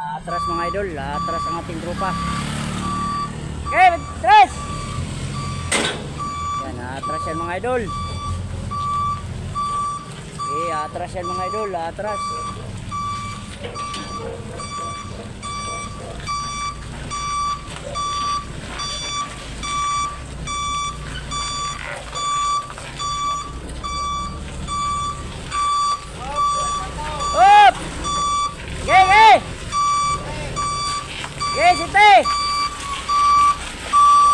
Atras mga idol, atras ang ating grupa. Okay, atras! Yan, atras yan mga idol. Okay, atras yan mga idol, atras. Up! Okay, okay! Okay, sinte!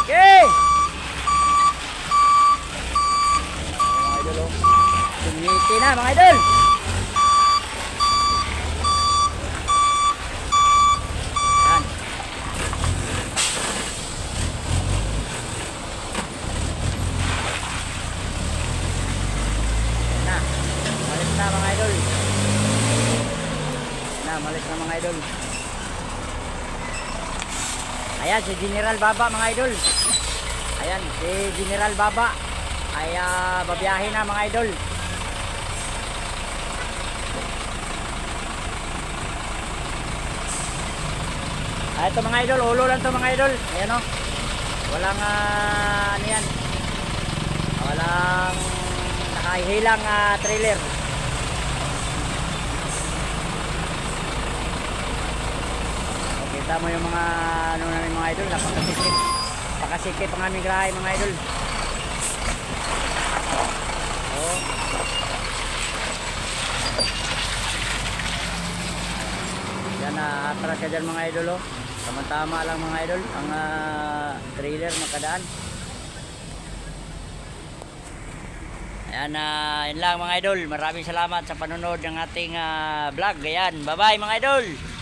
Okay! Mga idol, oh. Sumiti na, mga idol! Yan. Yan na. Malis na, mga idol. Na, malis na mga idol. Ayan, si General Baba mga idol. Ayan, si General Baba ay ah, babiyahe na mga idol. Ah, ito mga idol, ulo lang to mga idol. Ayan o. Walang ah, ano yan. Walang nakahilang ah, trailer. Kita mo yung mga ano namin mga idol, napakasikip. Pakasikip ang aming grahe mga idol. Oh. Yan na atras ka dyan mga idol oh. Tama-tama lang mga idol ang ah, trailer makadaan. Ayan na, yun lang mga idol. Maraming salamat sa panonood ng ating ah, vlog. Ayan, bye-bye mga idol.